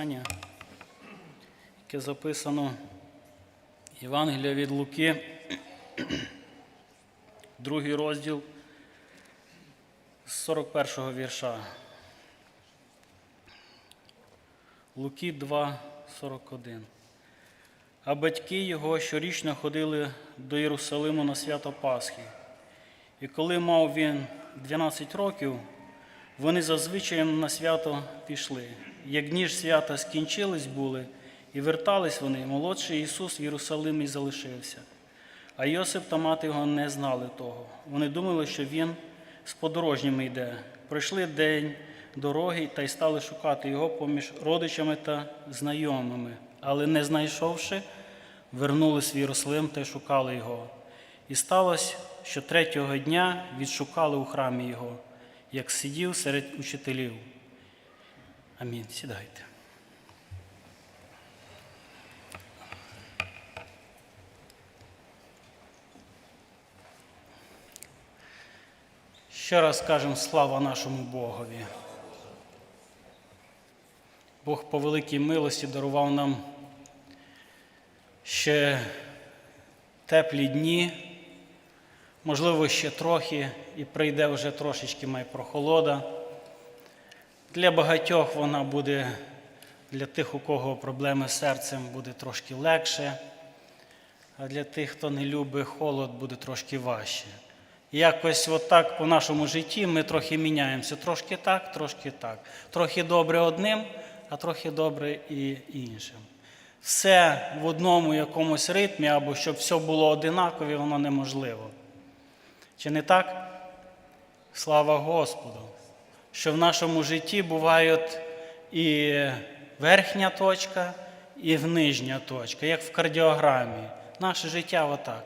Писання, яке записано Євангелія від Луки, другий розділ з 41-го вірша. Луки 2, 41. А батьки його щорічно ходили до Єрусалиму на свято Пасхи. І коли мав він 12 років, вони зазвичай на свято пішли. Як дні ж свята скінчились були, і вертались вони, молодший Ісус в Єрусалимі залишився. А Йосип та мати його не знали того. Вони думали, що він з подорожніми йде. Пройшли день дороги та й стали шукати його поміж родичами та знайомими. Але не знайшовши, вернулись в Єрусалим та й шукали його. І сталося, що третього дня відшукали у храмі його, як сидів серед учителів. Амінь. Сідайте. Ще раз кажемо слава нашому Богові. Бог по великій милості дарував нам ще теплі дні, можливо, ще трохи, і прийде вже трошечки май прохолода. Для багатьох вона буде, для тих, у кого проблеми з серцем, буде трошки легше, а для тих, хто не любить холод, буде трошки важче. Якось отак по нашому житті ми трохи міняємося. Трошки так, трошки так. Трохи добре одним, а трохи добре і іншим. Все в одному якомусь ритмі, або щоб все було одинакове, воно неможливо. Чи не так? Слава Господу! Що в нашому житті бувають і верхня точка, і нижня точка, як в кардіограмі. Наше життя отак.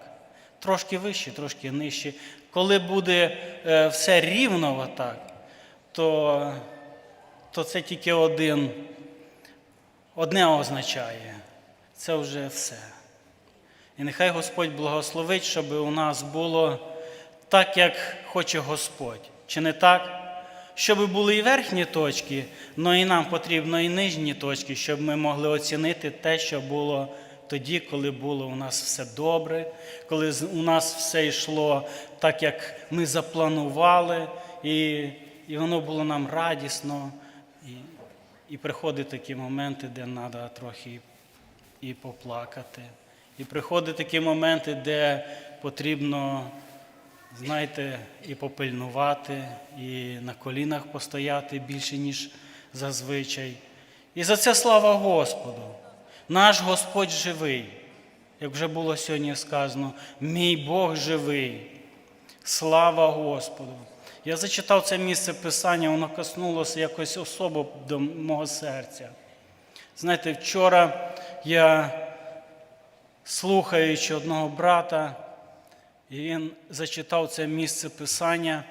Трошки вище, трошки нижче. Коли буде е, все рівно отак, то, то це тільки один, одне означає. Це вже все. І нехай Господь благословить, щоб у нас було так, як хоче Господь. Чи не так? Щоб були і верхні точки, але і нам потрібно і нижні точки, щоб ми могли оцінити те, що було тоді, коли було у нас все добре, коли у нас все йшло так, як ми запланували, і, і воно було нам радісно. І, і приходять такі моменти, де треба трохи і поплакати. І приходять такі моменти, де потрібно, знаєте, і попильнувати, і на колінах постояти більше, ніж зазвичай. І за це слава Господу. Наш Господь живий, як вже було сьогодні сказано, мій Бог живий. Слава Господу! Я зачитав це місце Писання, воно коснулося якось особо до мого серця. Знаєте, вчора я, слухаючи одного брата, і він зачитав це місце Писання,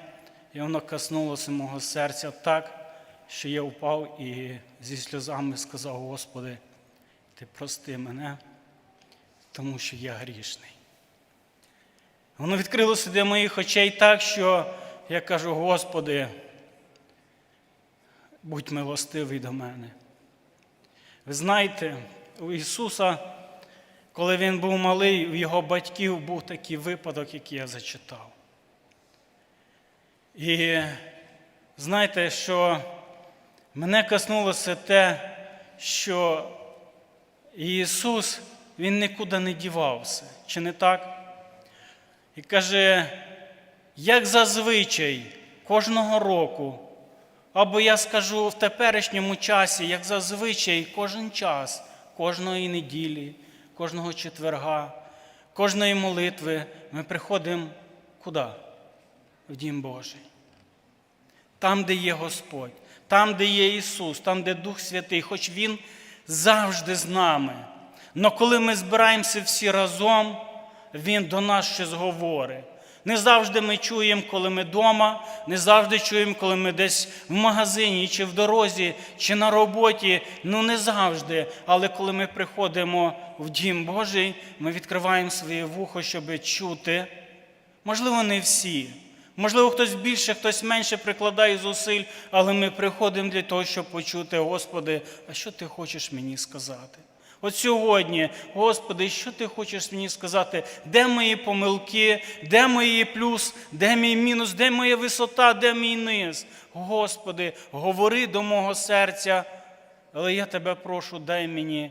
і воно коснулося мого серця так, що я впав і зі сльозами сказав, Господи, ти прости мене, тому що я грішний. Воно відкрилося для моїх очей так, що я кажу, Господи, будь милостивий до мене. Ви знаєте, у Ісуса, коли Він був малий, у його батьків був такий випадок, який я зачитав. І знаєте, що мене коснулося те, що Ісус, Він нікуди не дівався, чи не так? І каже, як зазвичай кожного року, або я скажу в теперішньому часі, як зазвичай кожен час, кожної неділі, кожного четверга, кожної молитви ми приходимо куди? В Дім Божий. Там, де є Господь, там, де є Ісус, там, де Дух Святий, хоч Він завжди з нами. Но коли ми збираємося всі разом, Він до нас щось говорить. Не завжди ми чуємо, коли ми вдома, не завжди чуємо, коли ми десь в магазині, чи в дорозі, чи на роботі. Ну не завжди. Але коли ми приходимо в Дім Божий, ми відкриваємо своє вухо, щоб чути. Можливо, не всі, Можливо, хтось більше, хтось менше прикладає зусиль, але ми приходимо для того, щоб почути, Господи, а що ти хочеш мені сказати? От сьогодні, Господи, що ти хочеш мені сказати? Де мої помилки, де мої плюс, де мій мінус, де моя висота, де мій низ? Господи, говори до мого серця, але я тебе прошу, дай мені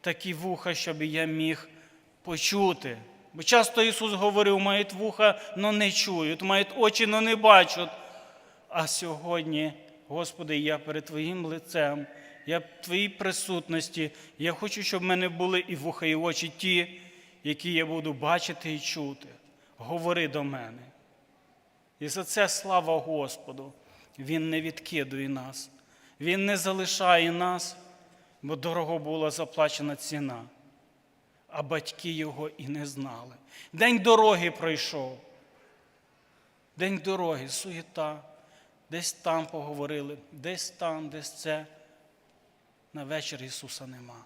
такі вуха, щоб я міг почути. Бо часто Ісус говорив, мають вуха, но не чують, мають очі, но не бачать. А сьогодні, Господи, я перед Твоїм лицем, я в Твоїй присутності. Я хочу, щоб в мене були і вуха, і очі ті, які я буду бачити і чути. Говори до мене. І за це слава Господу. Він не відкидує нас, Він не залишає нас, бо дорого була заплачена ціна, а батьки його і не знали. День дороги пройшов. День дороги, суєта, десь там поговорили, десь там, десь це. На вечір Ісуса нема.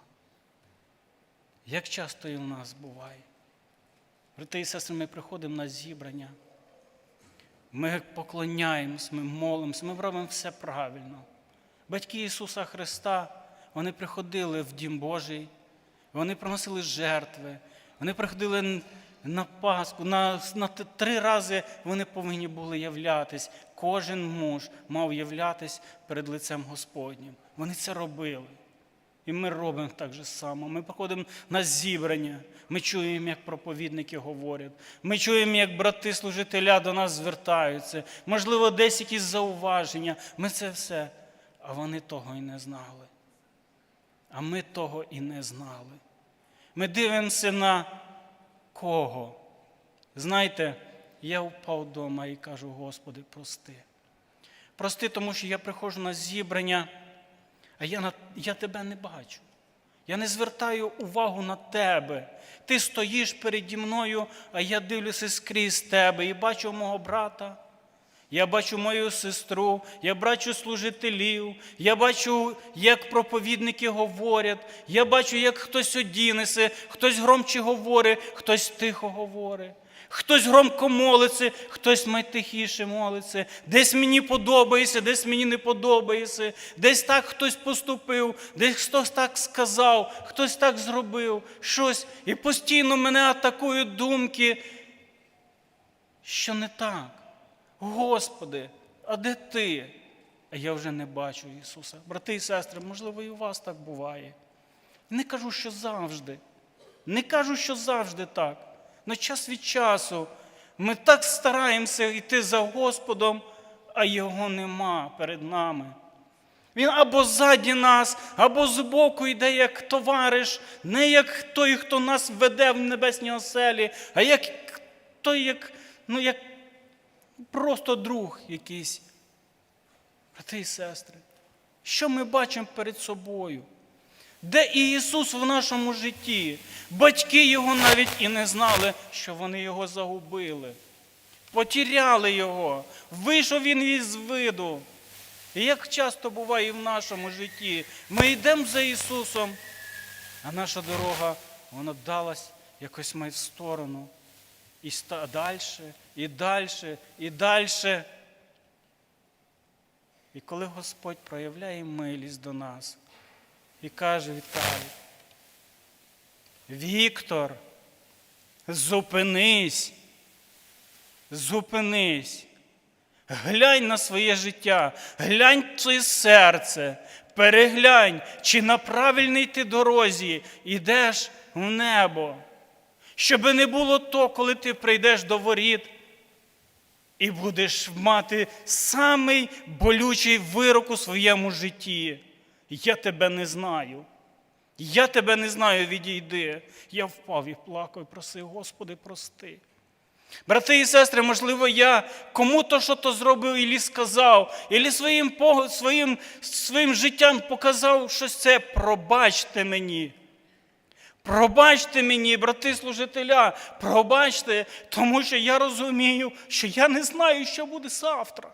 Як часто і в нас буває. Брати і сестри, ми приходимо на зібрання, ми поклоняємось, ми молимося, ми робимо все правильно. Батьки Ісуса Христа, вони приходили в Дім Божий, вони приносили жертви, вони приходили на Пасху, на, на три рази вони повинні були являтись. Кожен муж мав являтись перед лицем Господнім. Вони це робили. І ми робимо так же само. Ми приходимо на зібрання, ми чуємо, як проповідники говорять. Ми чуємо, як брати служителя до нас звертаються. Можливо, десь якісь зауваження. Ми це все. А вони того і не знали. А ми того і не знали. Ми дивимося на кого. Знаєте, я впав вдома і кажу, Господи, прости. Прости, тому що я приходжу на зібрання, а я, я тебе не бачу. Я не звертаю увагу на тебе. Ти стоїш переді мною, а я дивлюся скрізь тебе і бачу мого брата. Я бачу мою сестру, я бачу служителів, я бачу, як проповідники говорять, я бачу, як хтось одінеться, хтось громче говорить, хтось тихо говорить, хтось громко молиться, хтось майтихіше молиться, десь мені подобається, десь мені не подобається, десь так хтось поступив, десь хтось так сказав, хтось так зробив, щось. І постійно мене атакують думки, що не так. Господи, а де ти? А я вже не бачу Ісуса. Брати і сестри, можливо, і у вас так буває. Не кажу, що завжди. Не кажу, що завжди так. Но час від часу ми так стараємося йти за Господом, а Його нема перед нами. Він або ззаді нас, або збоку йде як товариш, не як той, хто нас веде в небесній оселі, а як той, як, ну, як просто друг якийсь. Брати і сестри, що ми бачимо перед собою? Де і Ісус в нашому житті? Батьки Його навіть і не знали, що вони Його загубили. Потіряли Його, вийшов Він із виду. І як часто буває і в нашому житті, ми йдемо за Ісусом, а наша дорога, вона далась якось ми в сторону. І далі, і далі, і далі. І коли Господь проявляє милість до нас і каже Віталій, Віктор, зупинись, зупинись, глянь на своє життя, глянь своє серце, переглянь, чи на правильній ти дорозі йдеш в небо. Щоби не було то, коли ти прийдеш до воріт і будеш мати самий болючий вирок у своєму житті. Я тебе не знаю. Я тебе не знаю, відійди. Я впав і плакав, просив, Господи, прости. Брати і сестри, можливо, я кому-то що то зробив і сказав, і своїм, своїм, своїм життям показав щось це, пробачте мені. Пробачте мені, брати служителя, пробачте, тому що я розумію, що я не знаю, що буде завтра.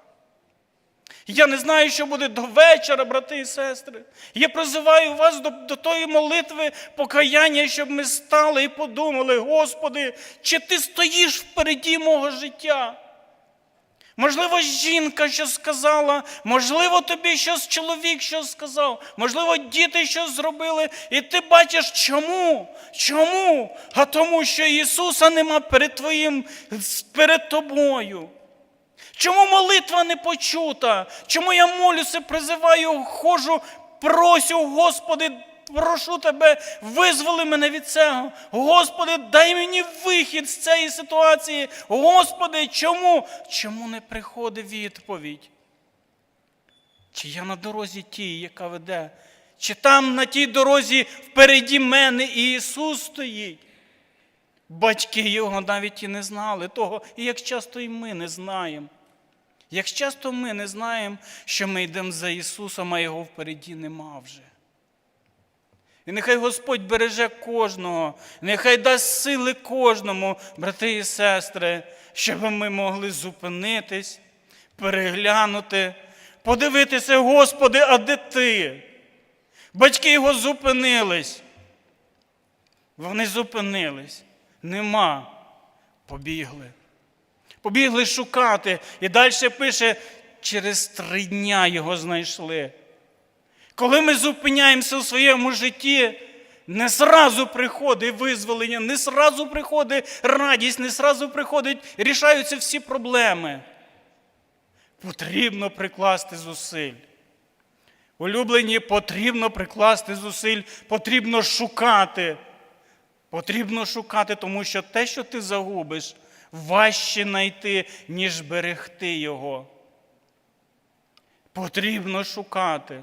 Я не знаю, що буде до вечора, брати і сестри. Я призиваю вас до, до тої молитви покаяння, щоб ми стали і подумали, Господи, чи ти стоїш впереді мого життя? Можливо, жінка щось сказала, можливо, тобі щось чоловік щось сказав, можливо, діти щось зробили, і ти бачиш, чому? Чому? А тому, що Ісуса нема перед твоїм, перед тобою. Чому молитва не почута? Чому я молюся, призиваю, ходжу, просю, Господи, прошу Тебе, визволи мене від цього. Господи, дай мені вихід з цієї ситуації. Господи, чому? Чому не приходить відповідь? Чи я на дорозі тій, яка веде? Чи там на тій дорозі впереді мене і Ісус стоїть? Батьки його навіть і не знали того, і як часто і ми не знаємо. Як часто ми не знаємо, що ми йдемо за Ісусом, а Його впереді нема вже. І нехай Господь береже кожного, нехай дасть сили кожному, брати і сестри, щоб ми могли зупинитись, переглянути, подивитися, Господи, а де ти? Батьки його зупинились. Вони зупинились. Нема. Побігли. Побігли шукати. І далі пише, через три дня його знайшли. Коли ми зупиняємося у своєму житті, не зразу приходить визволення, не зразу приходить радість, не зразу приходить, рішаються всі проблеми. Потрібно прикласти зусиль. Улюблені, потрібно прикласти зусиль, потрібно шукати. Потрібно шукати, тому що те, що ти загубиш, важче знайти, ніж берегти його. Потрібно шукати.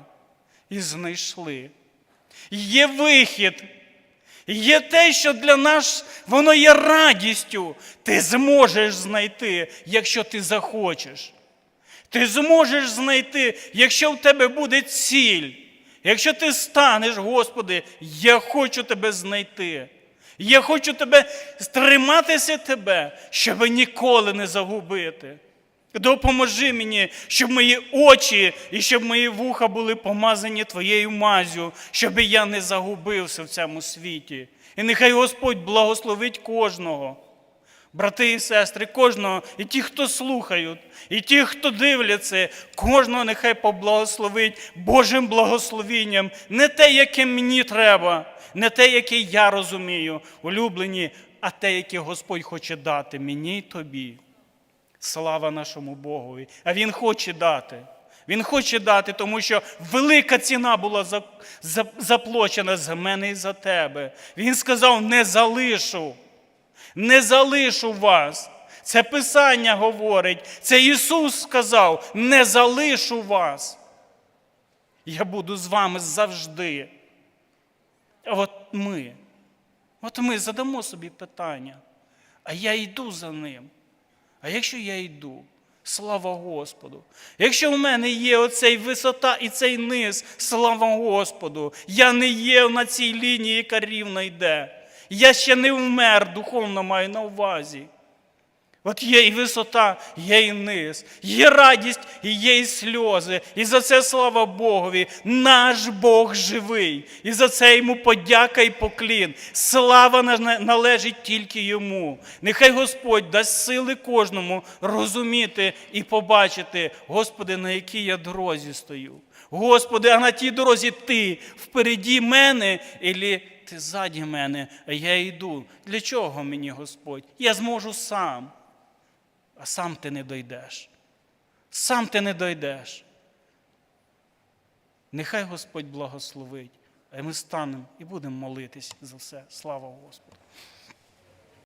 І знайшли. Є вихід. Є те, що для нас воно є радістю. Ти зможеш знайти, якщо ти захочеш. Ти зможеш знайти, якщо в тебе буде ціль. Якщо ти станеш, Господи, я хочу тебе знайти. Я хочу тебе стриматися тебе, щоб ніколи не загубити. Допоможи мені, щоб мої очі і щоб мої вуха були помазані твоєю мазю, щоб я не загубився в цьому світі. І нехай Господь благословить кожного, брати і сестри, кожного, і ті, хто слухають, і ті, хто дивляться, кожного нехай поблагословить Божим благословінням, не те, яке мені треба, не те, яке я розумію, улюблені, а те, яке Господь хоче дати мені й тобі. Слава нашому Богові. А Він хоче дати. Він хоче дати, тому що велика ціна була за- за- заплачена за мене і за тебе. Він сказав: не залишу, не залишу вас. Це Писання говорить. Це Ісус сказав: не залишу вас. Я буду з вами завжди. От ми, от ми задамо собі питання, а я йду за ним. А якщо я йду, слава Господу. Якщо в мене є оцей висота і цей низ, слава Господу, я не є на цій лінії, яка рівно йде. Я ще не вмер, духовно маю на увазі. От є і висота, є і низ, є радість, і є і сльози. І за це слава Богові. Наш Бог живий. І за це йому подяка і поклін. Слава належить тільки йому. Нехай Господь дасть сили кожному розуміти і побачити, Господи, на якій я дорозі стою. Господи, а на тій дорозі ти впереді мене, ілі ти ззаді мене, а я йду. Для чого мені Господь? Я зможу сам а сам ти не дойдеш. Сам ти не дойдеш. Нехай Господь благословить, а ми станемо і будемо молитись за все. Слава Господу.